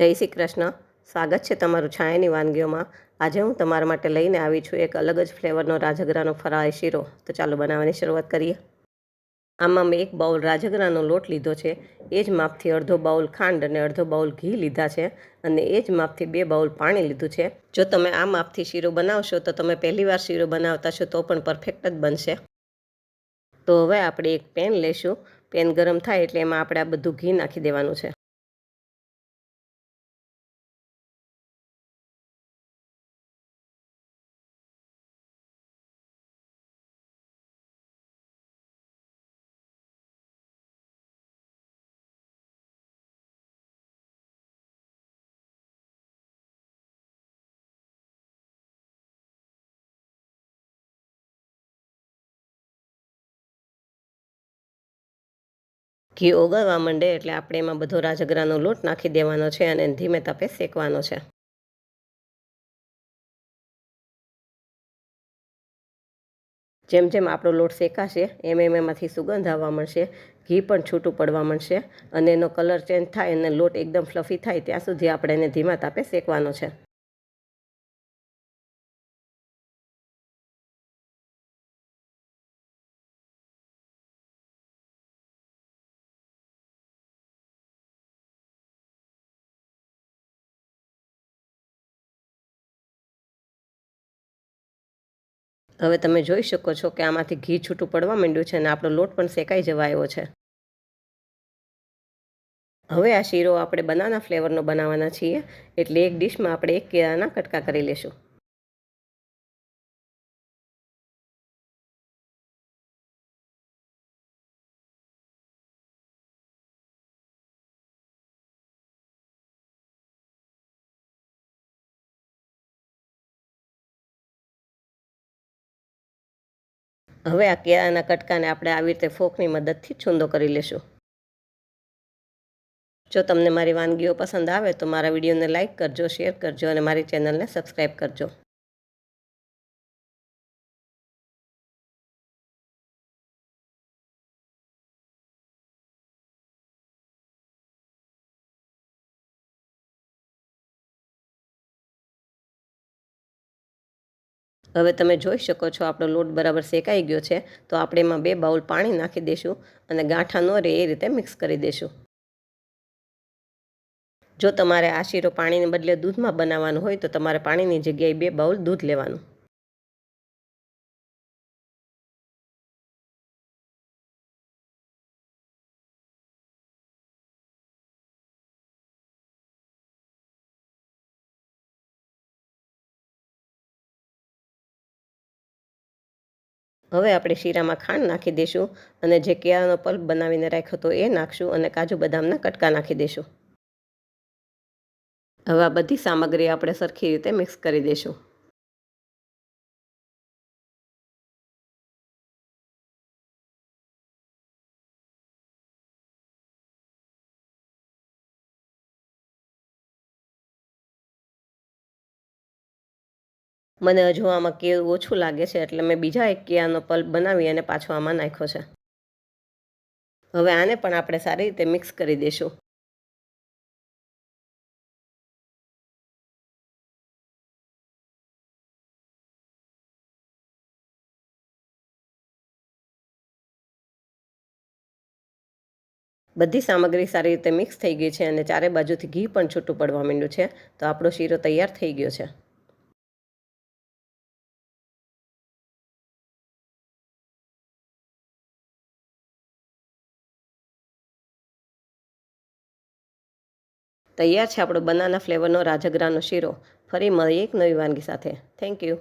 જય શ્રી કૃષ્ણ. સ્વાગત છે તમારું છાયાની વાનગીઓમાં. આજે હું તમારા માટે લઈને આવી છું એક અલગ જ ફ્લેવરનો રાજગરાનો ફરાળી શીરો. તો ચાલો બનાવવાની શરૂઆત કરીએ. આમાં મેં એક બાઉલ રાજગરાનો લોટ લીધો છે. એ જ માપથી અડધો બાઉલ ખાંડ અને અડધો બાઉલ ઘી લીધા છે અને એ જ માપથી બે બાઉલ પાણી લીધું છે. જો તમે આ માપથી શીરો બનાવશો તો તમે પહેલીવાર શીરો બનાવતા છો તો પણ પરફેક્ટ જ બનશે. તો હવે આપણે એક પેન લેશું. પેન ગરમ થાય એટલે એમાં આપણે આ બધું ઘી નાખી દેવાનું છે. ઘી ઓગળવા માંડે એટલે આપણે એમાં બધો રાજગરાનો લોટ નાખી દેવાનો છે અને ધીમે તાપે શેકવાનો છે. જેમ જેમ આપણો લોટ શેકાશે, એમ એમ એમાંથી સુગંધ આવવા મળશે ઘી પણ છૂટું પડવા મળશે અને એનો કલર ચેન્જ થાય અને લોટ એકદમ ફ્લફી થાય, ત્યાં સુધી આપણે એને ધીમા તાપે શેકવાનો છે. હવે તમે જોઈ શકો છો કે આમાંથી ઘી છૂટું પડવા માંડ્યું છે અને આપણો લોટ પણ શેકાઈ જવા આવ્યો છે. હવે આ શીરો આપણે બનાના ફ્લેવરનો બનાવવાના છીએ. એટલે એક ડીશમાં આપણે એક કેળાના કટકા કરી લેશું. હવે આ કેળાના કટકાને આપણે આવી રીતે ફોકની મદદથી છૂંદો કરી લેશું. જો તમને મારી વાનગીઓ પસંદ આવે તો મારા વિડીયોને લાઇક કરજો, શેર કરજો અને મારી ચેનલને સબસ્ક્રાઈબ કરજો. હવે તમે જોઈ શકો છો, આપણો લોટ બરાબર શેકાઈ ગયો છે, તો આપણે એમાં બે બાઉલ પાણી નાખી દઈશું અને ગાંઠા ન રહે એ રીતે મિક્સ કરી દઈશું. જો તમારે આ શીરો પાણીને બદલે દૂધમાં બનાવવાનું હોય તો તમારે પાણીની જગ્યાએ બે બાઉલ દૂધ લેવાનું. હવે આપણે શીરામાં ખાંડ નાખી દઈશું અને જે કેળાનો પલ્પ બનાવીને રાખ્યો હતો એ નાખશું અને કાજુ બદામના કટકા નાખી દઈશું. હવે આ બધી સામગ્રી આપણે સરખી રીતે મિક્સ કરી દઈશું. મને હજુ આમાં કેળ ઓછું લાગે છે એટલે મેં બીજા એક કેળાનો પલ્પ બનાવી અને પાછો આમાં નાખ્યો છે. હવે આને પણ આપણે સારી રીતે મિક્સ કરી દઈશું બધી સામગ્રી સારી રીતે મિક્સ થઈ ગઈ છે અને ચારે બાજુથી ઘી પણ છૂટું પડવા માંડ્યું છે. તો આપણો શીરો તૈયાર થઈ ગયો છે. તૈયાર છે આપણો બનાના ફ્લેવરનો રાજગરાનો શીરો. ફરી મળીએ એક નવી વાનગી સાથે. Thank you